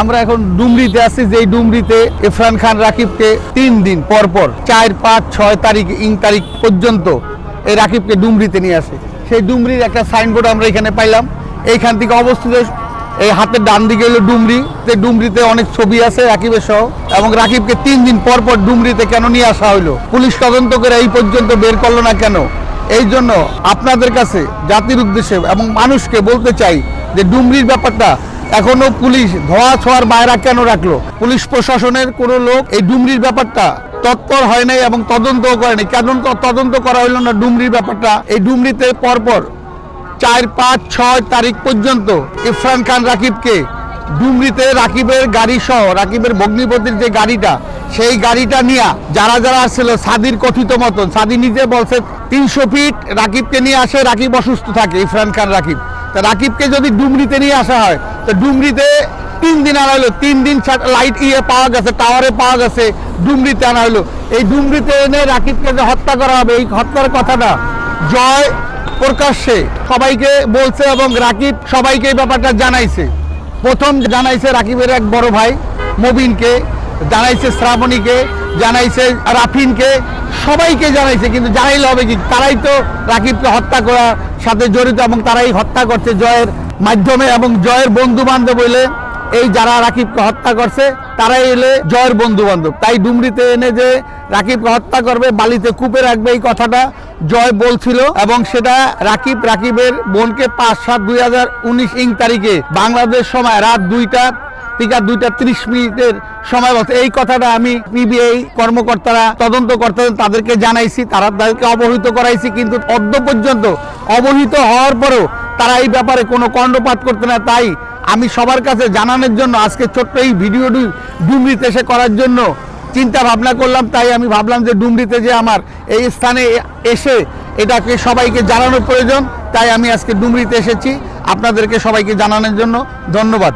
আমরা এখন ডুমরিতে আছি, যেই ডুমরিতে ইরফান খান রাকিবকে তিন দিন পর পর চার পাঁচ ছয় তারিখ ইং তারিখ পর্যন্ত এই রাকিবকে ডুমরিতে নিয়ে আসে। সেই ডুমরির একটা সাইনবোর্ড আমরা এখানে পাইলাম। এইখান থেকে অবস্থিত এই হাতের ডান দিকে হলো ডুমরি। তে ডুমরিতে অনেক ছবি আছে রাকিবের সহ, এবং রাকিবকে তিন দিন পর পর ডুমরিতে কেন নিয়ে আসা হলো পুলিশ তদন্ত করে এই পর্যন্ত বের করল না কেন? এই জন্য আপনাদের কাছে জাতির উদ্দেশ্যে এবং মানুষকে বলতে চাই যে ডুমরির ব্যাপারটা এখনও পুলিশ ধোয়া ছোঁয়ার বাইরা কেন রাখল? পুলিশ প্রশাসনের কোনো লোক এই ডুমরির ব্যাপারটা তৎপর হয় নাই এবং তদন্তও করেনি কেন তদন্ত করা হইল না ডুমরির ব্যাপারটা? এই ডুমরিতে পরপর চার, পাঁচ, ছয় তারিখ পর্যন্ত ইরফান খান রাকিবকে ডুমরিতে রাকিবের গাড়ি সহ, রাকিবের ভগ্নিপতির যে গাড়িটা, সেই গাড়িটা নিয়ে যারা যারা আসছিল, সাদির কথিত মতন, সাদি নিজে বলছে তিনশো ফিট রাকিবকে নিয়ে আসে, রাকিব অসুস্থ থাকে ইরফান খান রাকিব। তা রাকিবকে যদি ডুমরিতে নিয়ে আসা হয় তো ডুমরিতে তিন দিন আনা হলো। তিন দিন লাইট ইয়ে পাওয়া গেছে টাওয়ারে পাওয়া গেছে, ডুমরিতে আনা হলো। এই ডুমরিতে এনে রাকিবকে যে হত্যা করা হবে, এই হত্যার কথাটা জয় প্রকাশ্যে সবাইকে বলছে এবং রাকিব সবাইকে এই ব্যাপারটা জানাইছে। প্রথম জানাইছে রাকিবের এক বড় ভাই, মবিনকে, জানাইছে শ্রাবণীকে, জানাইছে রাফিনকে, সবাইকে জানাইছে, কিন্তু জানাইলে হবে কি? তারাই তো রাকিবকে হত্যা করার সাথে জড়িত এবং তারাই হত্যা করছে জয়ের মাধ্যমে এবং জয়ের বন্ধু বান্ধব হইলে এই যারা রাকিবকে হত্যা করছে, তারাই এলে জয়ের বন্ধু বান্ধব। তাই ডুমরিতে এনে যে রাকিবকে হত্যা করবে, বালিতে কূপে রাখবে এই কথাটা জয় বলছিল এবং সেটা রাকিব রাকিবের বোনকে পাঁচ সাত দুই হাজার উনিশ ইং তারিখে বাংলাদেশ সময় রাত দুইটা থেকে দুইটা ত্রিশ মিনিটের সময় বলছে এই কথাটা আমি পিবিআই কর্মকর্তারা তদন্ত করতে তাদেরকে জানাইছি, তারা তাদেরকে অবহিত করাইছি, কিন্তু অদ্য পর্যন্ত অবহিত হওয়ার পরেও তারা এই ব্যাপারে কোনো কণ্ডপাত করতে না। তাই আমি সবার কাছে জানানোর জন্য আজকে ছোট্ট এই ভিডিওটি ডুমরিতে এসে করার জন্য চিন্তা ভাবনা করলাম। তাই আমি ভাবলাম যে ডুমরিতে যে আমার এই স্থানে এসে এটাকে সবাইকে জানানোর প্রয়োজন। তাই আমি আজকে ডুমরিতে এসেছি। আপনাদেরকে সবাইকে জানানোর জন্য ধন্যবাদ।